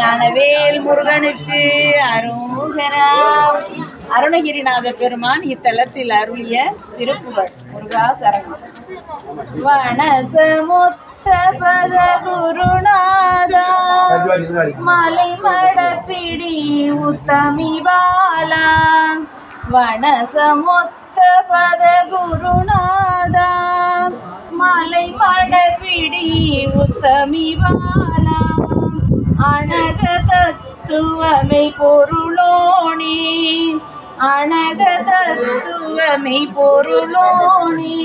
ஞானவேல் முருகனுக்கு அருகரா அருணகிரிநாத பெருமான் இத்தலத்தில் அருளிய திருப்புகழ். முருகா சரணம். வனசமுத்த பத குருநாதா மலை மடப்பிடி உத்தமி பாலா. வனசமுத்த பத குருநாதா மலை மடப்பிடி உத்தமி பாலா. அணக தத்துவமை பொருளோனே அணக தத்துவமை பொருளோனே.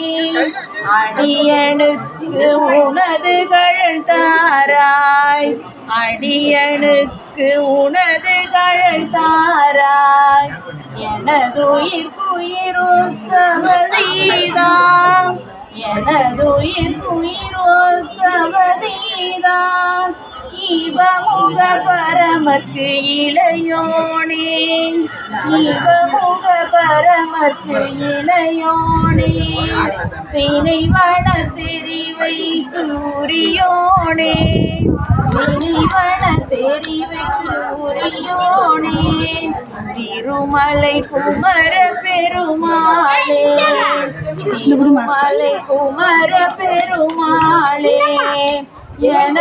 அடியனுக்கு உனது கழல் தாராய் அடியனுக்கு உனது கழல் தாராய். எனதுயிர் சமதீதா எனதுயிர் குயிரோத்தமதீதான் இவமுக பரமக்கு இளையோனே இவமுக பரமக்கு இளையோனே தினைவன தெரிவை கூறியோனே தினைவன தெரிவை கூறியோனே திருமலை குமர பெருமாளே திருமலை குமர பெருமாளே எனதொழிதான்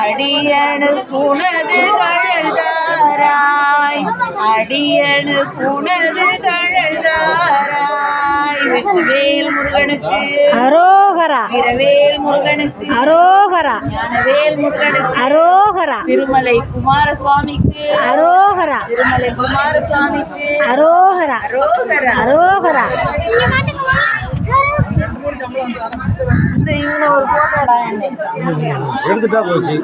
அடியனு புனது கழல்தாராய் அடியனு புனது கழல்தாராய் வெற்றிவேல் முருகனுக்கு அரோகரா. வீரவேல் முருகனுக்கு அரோகரா. ஞானவேல் முருகனுக்கு அரோகரா. திருமலை குமாரசுவாமிக்கு அரோகரா. திருமலை குமாரசுவாமிக்கு அரோகரா. அரோகரா. அரோகரா. எடுத்துட்டா போச்சு.